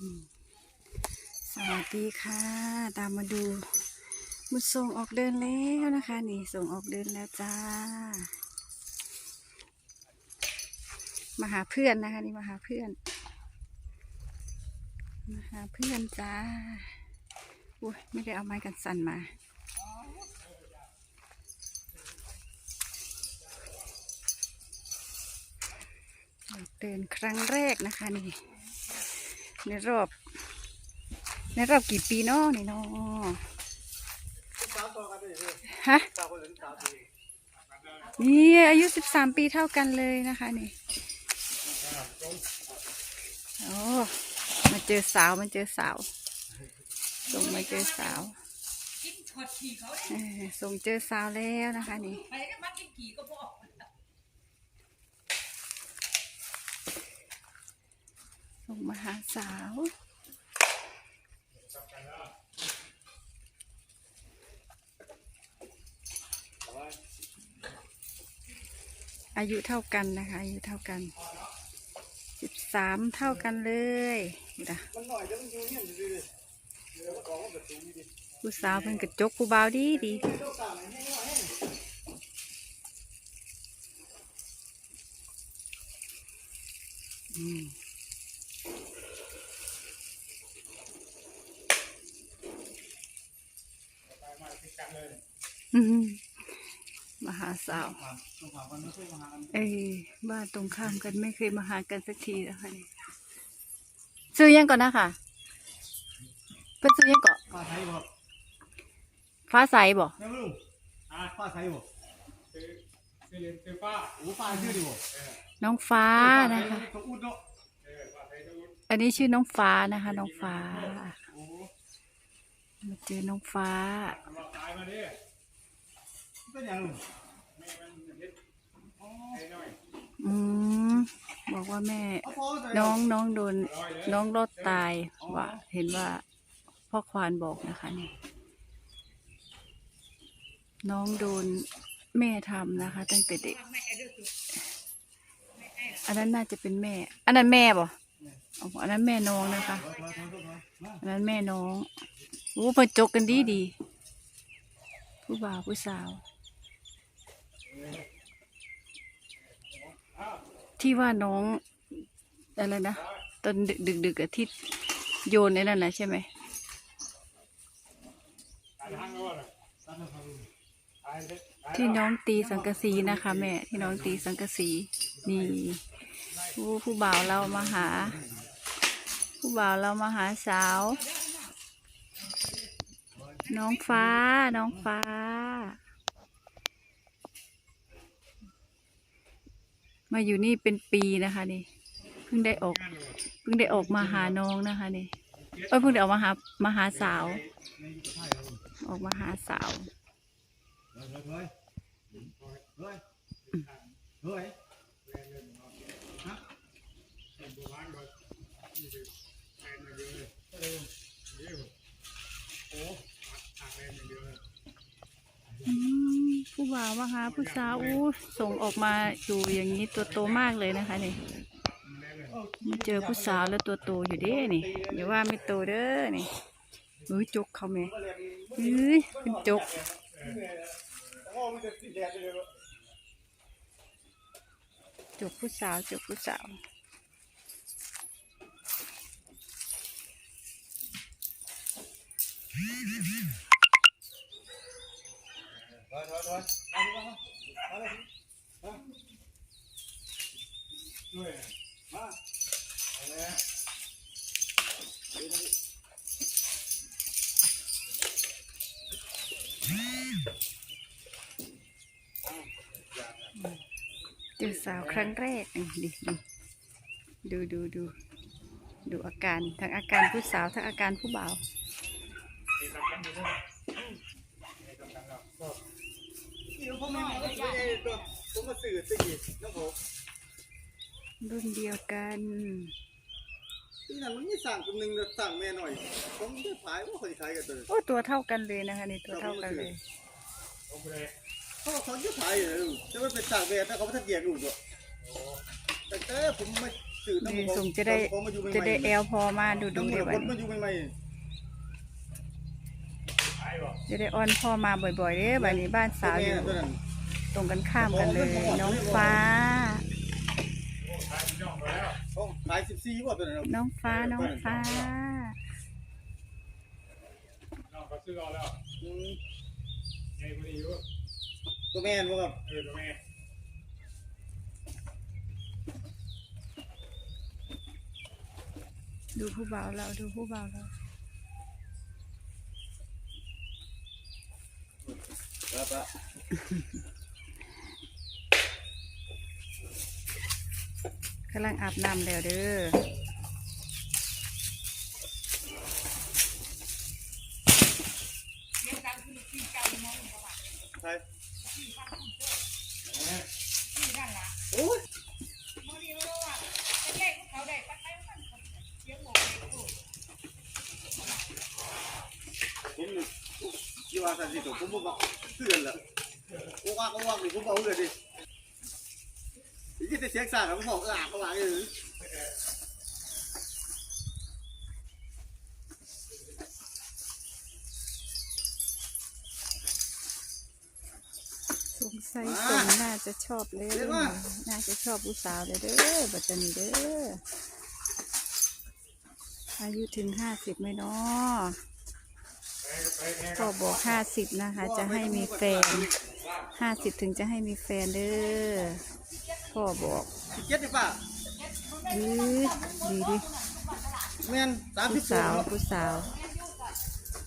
สวัสดีค่ะ ตามมาดู มุดส่งออกเดินแล้วนะคะ นี่ส่งออกเดินแล้วจ้า มาหาเพื่อนนะคะ นี่มาหาเพื่อน มาหาเพื่อนจ้าอุ้ยไม่ได้เอาไม้กันสั่นมาเดินครั้งแรกนะคะนี่ ในรอบ ในรอบกี่ปีเนาะนี่เนาะฮะนี่อายุสิบสามปีเท่ากันเลยนะคะนี่โอ้มาเจอสาวมาเจอสาวส่งมาเจอสาวส่งเจอสาวแล้วนะคะนี่ ไปก็มากินขี่ก็บอกส่งมาหาสาวอายุเท่ากันนะคะ อายุเท่ากันสิบสามเท่ากันเลยนะผู้สาวเพิ่นกระจกผู้บ่าวดีดีอืม มมาหาสาวเอ้ยบ้านตรงข้ามกันไม่เคยมาหากันสักทีแล้วค่ะนี่ซื้อยังก่อนนะค่ะ เพิ่นซื้อยังก่อนฟ้าไทยบ่ฟ้าใสบ่แม่ลุงอ่าฟ้าไทยบ่คือคือเรียนคือป้าโอ้ฟ้าชื่อดิบ่น้องฟ้านะคะต้องอุดเนาะเออป้าไทยทุกคนอันนี้ชื่อน้องฟ้านะคะ น้องฟ้าโอ้มาเจอน้องฟ้า เป็นยังอืมบอกว่าแม่ น้องน้องโดน น้องรอดตายว่าเห็นว่าพ่อควานบอกนะคะนี่น้องโดนแม่ทำนะคะ ตั้งแต่เด็ก อันนั้นน่าจะเป็นแม่ อันนั้นแม่บ่อ๋ออันนั้นแม่น้องนะคะ อันนั้นแม่น้องโอ้เพิ่นจกกันดีดี ผู้บ่าวผู้สาว ที่ว่าน้องอะไรนะตอนดึกดึกดึกๆอะที่โยนไอ้นั่นนะใช่ไหมที่น้องตีสังกะสีนะคะ แม่ ที่น้องตีสังกะสีนี่ผู้ผู้บ่าวเรามาหา ผู้บ่าวเรามาหาสาว น้องฟ้าน้องฟ้า มาอยู่นี่เป็นปีนะคะนี่เพิ่งได้ออกเพิ่งได้ออกมาหาน้องนะคะนี่เอ้ยเพิ่งได้ออกมาหามาหาสาว ออกมาหาสาวถอยถอยถอยถอยถอยฮะเมผู้บ่าวมาหาผู้สาวอู้ส่งออกมาอยู่อย่างนี้ตัวโตมากเลยนะคะนี่มาเจอผู้สาวแล้วตัวโตอยู่เด้นี่อย่าว่าไม่โตเด้อนี่อุ้ยจกเขาแม่เอ้ยเป็นจกจกผู้สาวจกผู้สาวถอย เอาดิมามาเลยมาด้วยมาเอาเลยเจอสาวครั้งแรกนี่ดิดูดูดูดูอาการทั้งอาการผู้สาวทั้งอาการผู้บ่าว มีสำคัญอยู่ด้วยมีสำคัญแล้วนี่ผมมาผมมาสื่อสิน้องผมรุ่นเดียวกันที่นั่นมันมีสั่งคนหนึ่งสั่งแม่หน่อยผมจะขายว่าคนขายกันตัวโอ้ตัวเท่ากันเลยนะคะนี่ตัวเท่ากันเลยโอเคเขาเขาจะขายอยู่จะไม่เป็นสั่งแม่แต่เขาไม่ทันแยกลูกด้วยแต่แต่ผมไม่สื่อน้ำนี่ของส่งจะได้น้ำของมาอยู่ใหม่ๆจะได้แอลพอมาดูดูน้ำเดี๋ยวควันนมาอยู่ใหม่ ขายบ่ จะได้ออนพ่อมาบ่อยๆเด้อบัดนี้บ้านๆสาวอยู่แม่ตัวนั้นตรงกันข้ามกันเลยน้องฟ้าโอ้ขายพี่น้องไปแล้วเขาขาย14บ่ตัวนั้นน้องฟ้าน้องฟ้า น้องเขาซื้อเอาแล้วอืมไงคนนี้อยู่ตัวแม่นบ่ครับเออตัวแม่ดูผู้บ่าวเราดูผู้บ่าวเราับครับกำลังอาบน้ำแล้วเด้อใช่ ที่นั่นล่ะ โอ้ย บางทีเราว่าจะแยกพวกเขาได้ปัดไปมันเลี้ยงหมดเลยกู ผมนี่อยู่ว่าสันสิตัวผมบ่บอกเตือนละโอ้ว่าก็ว่านี่ผมบอกเลยดิ อีกแต่เสียงสั่นผมบอกอะเขาว่าอย่างนี้สงสัยสงน่าจะชอบเลยน่าจะชอบผู้สาวเลยเด้อบัดจนี้เด้ออายุถึงห้าสิบไหมเนาะ ไปไปแม่พ่อบอกห้าสิบนะคะ จะให้มีแฟนห้าสิบถึงจะให้มีแฟนเด้อพ่อบอกสิเจ็ดดิป่ะดีดีดิแม่นสามสิผู้บสาวผู้สาว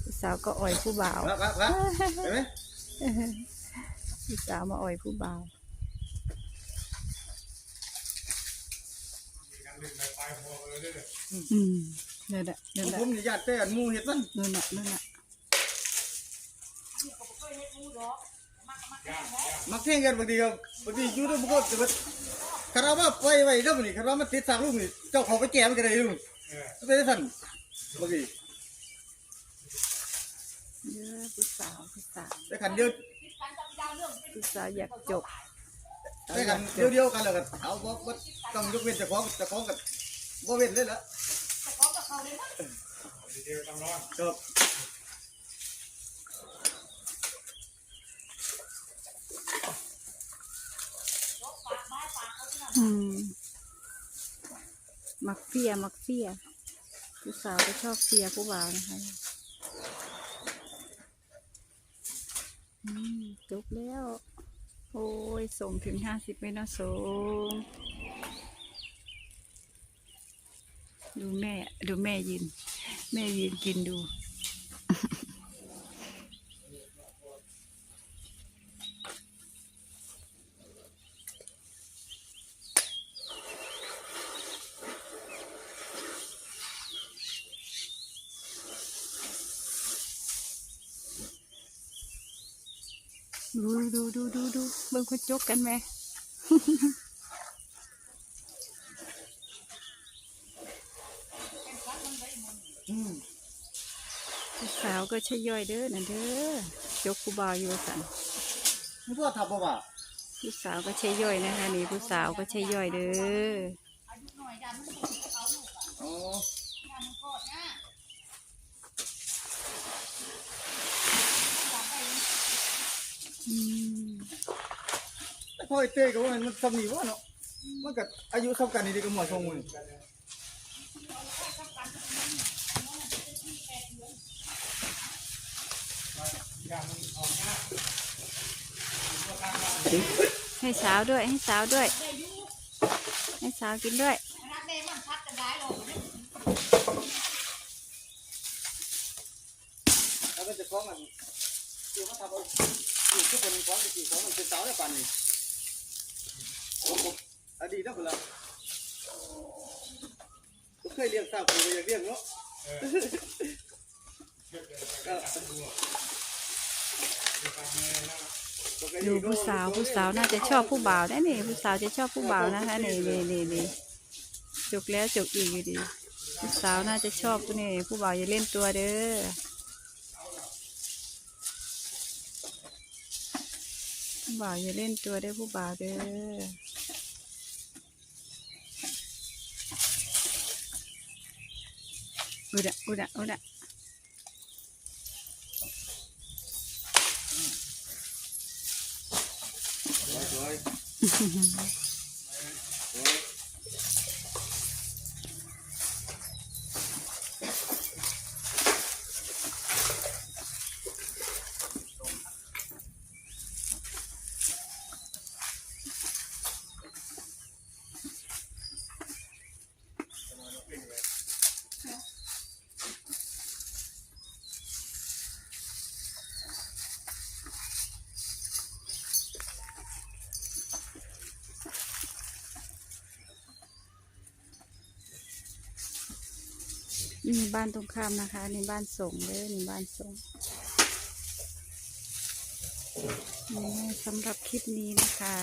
ผู้สาวก็อ่อยผู้บ่าวครับครับครับเห็นไหมผู้สาวมาอ่อยผู้บ่าวมีกันหนึ่งไปปลายหัวเลยเด้ออืมนั่นแหละนั่นแหละผมนี่ญาติแต่หมู่เฮ็ดมันนั่นแหละนั่นแหละย่างย่าง มักแข่งกันบางทีครับบางทีอยู่ด้วยมันก็จะคาราว่าไปไว้แล้วมันนี่คารามันติดสากลูกนี่เจ้าเขาไปแก้มันก็ได้ลูกเออก็ได้สั่นบางทีเยอะผู้สาวผู้สาวแต่ขันเดียวผู้สาวอยากจบแต่ขันเดียวเดียวกันแล้วกันเอาบ่บ่ต้องยกเว้นเจ้าของเจ้าของกับบ่เว้นเลยละเดี๋ยวต้องร้อนครับ มักเฟียมักเฟียผู้สาวก็ชอบเฟียผู้บ่าวนะคะจบแล้ว โอ้ยส่งถึงห้าสิบไม่นาะส่งดูแม่ ดูแม่ยืน แม่ยืนกินดู ดูดูดูดูดูเบิ่งคนจกกันไหมอืมผู้สาวก็ใช่ย่อยเด้อนั่นเด้อจกกูบาวอยู่สันมันก็ทับบ่ว่าผู้สาวก็ใช่ย่อยนะคะนี่ผู้สาวก็ใช่ย่อยเด้ออายุหน่อยยามันถูกเขาลูกอะ อ๋อยามันกอดนะ อืม แต่ พอไอ้เต้ก็ว่ามันสำนีว่าเนาะมันก็อายุเท่ากันนี่เดีก็หมอชงมือย่างมันออกยากให้สาวด้วยให้สาวด้วย ให้สาวกินด้วยขนาดแม่มันพัดจะได้หรอกแล้วมันจะคล้องกันคือเขาทำเอา อยู่ทุกคนคล้องไปกี่ของมันเป็นสาวได้ปันนี่โอ้โหอดีตนะคนละผมเคยเลี้ยงสาวผมก็อยากเลี้ยงเนาะเออเก็บเลยไปก็จับดูดูตามแม่นะดูผู้สาวผู้สาวน่าจะชอบผู้บ่าวนะนี่ผู้สาวจะชอบผู้บ่าวนะคะนี่นี่นี่นี่จกแล้วจกอีกอยู่ดี ผู้สาวน่าจะชอบตัวนี่ผู้บ่าวอย่าเล่นตัวเด้อ บ่าวอย่าเล่นตัวได้ผู้บ่าวเด้ออุดะอุดะอุดะสวย นี่บ้านตรงข้ามนะคะนี่บ้านสงเลยนี่บ้านสงนี่สำหรับคลิปนี้นะคะ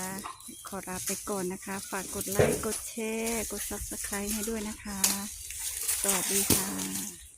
ขอลาไปก่อนนะคะ ฝากกดไลค์ กดแชร์ กด subscribe ให้ด้วยนะคะ สวัสดีค่ะ